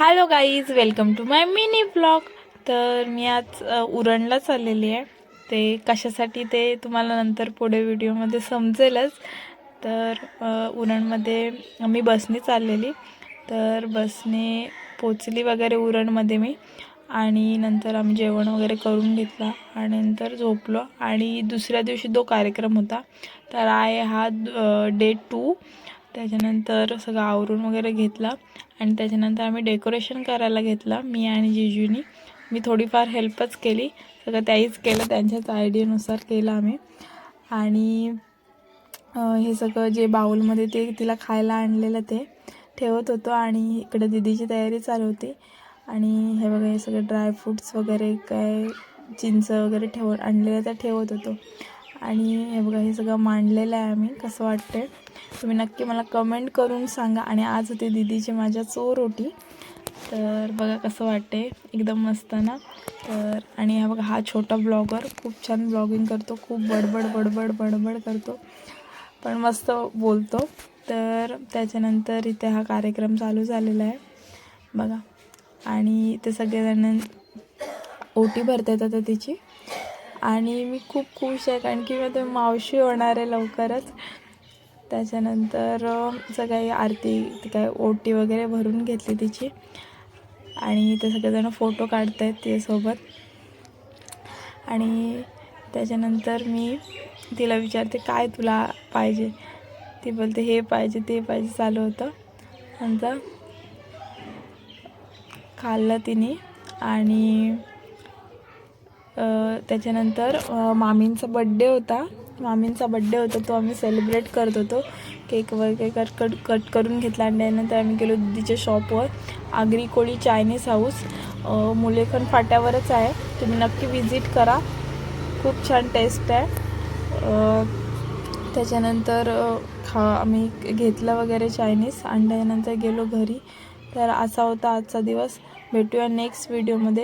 Hello guys welcome to my mini blog तर मी आज उरणला चाललेली आहे. ते कशासाठी ते तुम्हाला नंतर पुढे व्हिडिओमध्ये समजेलच. तर उरणमध्ये मी बसने चाललेली. तर बसने पोचली वगैरे उरणमध्ये मी. आणि नंतर आम्ही जेवण वगैरे करून घेतला. आणि नंतर झोपलो. आणि दुसऱ्या दिवशी तो कार्यक्रम होता तर आहे हा डे टू त्याच्यानंतर सगळं आवरून वगैरे घेतला आणि त्याच्यानंतर आम्ही डेकोरेशन करायला घेतला मी आणि जिजूनी. मी थोडीफार हेल्पच केली. सगळं त्याहीच केलं त्यांच्याच आयडियानुसार केलं आम्ही. आणि हे सगळं जे बाऊलमध्ये ते तिला खायला आणलेलं ते ठेवत होतो आणि इकडे दिदीची तयारी चालू होती. आणि हे बघा हे सगळे ड्रायफ्रूट्स वगैरे काय चिंच वगैरे ठेव आणलेलं ते ठेवत होतो. आणि हे बघा हे सगळं मांडलेलं आहे आम्ही. कसं वाटतंय? तुम्ही नक्की मला कमेंट करून सांगा. आणि आज होते दिदीची माझ्या चोर रोटी. तर बघा कसं वाटते एकदम मस्त ना? तर आणि हा बघा हा छोटा ब्लॉगर खूप छान ब्लॉगिंग करतो. खूप बडबड बडबड बडबड करतो. पण मस्त बोलतो. तर त्याच्यानंतर इथे हा कार्यक्रम चालू झालेला आहे. बघा. आणि इथे सगळेजण ओटी भरता आता तिची. आणि मी खूप खुश आहे कारण की माझी मावशी होणार आहे लवकरच. त्याच्यानंतर सगळी आरती ती काय ओटी वगैरे भरून घेतली तिची. आणि ते सगळेजण फोटो काढत आहेत तिच्यासोबत आणि त्याच्यानंतर मी तिला विचारते काय तुला पाहिजे? ती बोलते हे पाहिजे ते पाहिजे. चालू होतं. नंतर खाल्लं तिने. आणि त्याच्यानंतर मामींचा बड्डे होता. मामींचा बड्डे होता तो आम्ही सेलिब्रेट करत होतो. केक वगैरे कट कट कट करून घेतला आणि त्यानंतर आम्ही गेलो दिदीच्या शॉपवर आगरी कोळी चायनीज हाऊस मुलेखन फाट्यावरच आहे. तुम्ही नक्की विजिट करा. खूप छान टेस्ट आहे. त्याच्यानंतर खा आम्ही घेतलं वगैरे चायनीज आणि त्यानंतर गेलो घरी. तर असा होता आजचा दिवस. भेटूया नेक्स्ट व्हिडिओमध्ये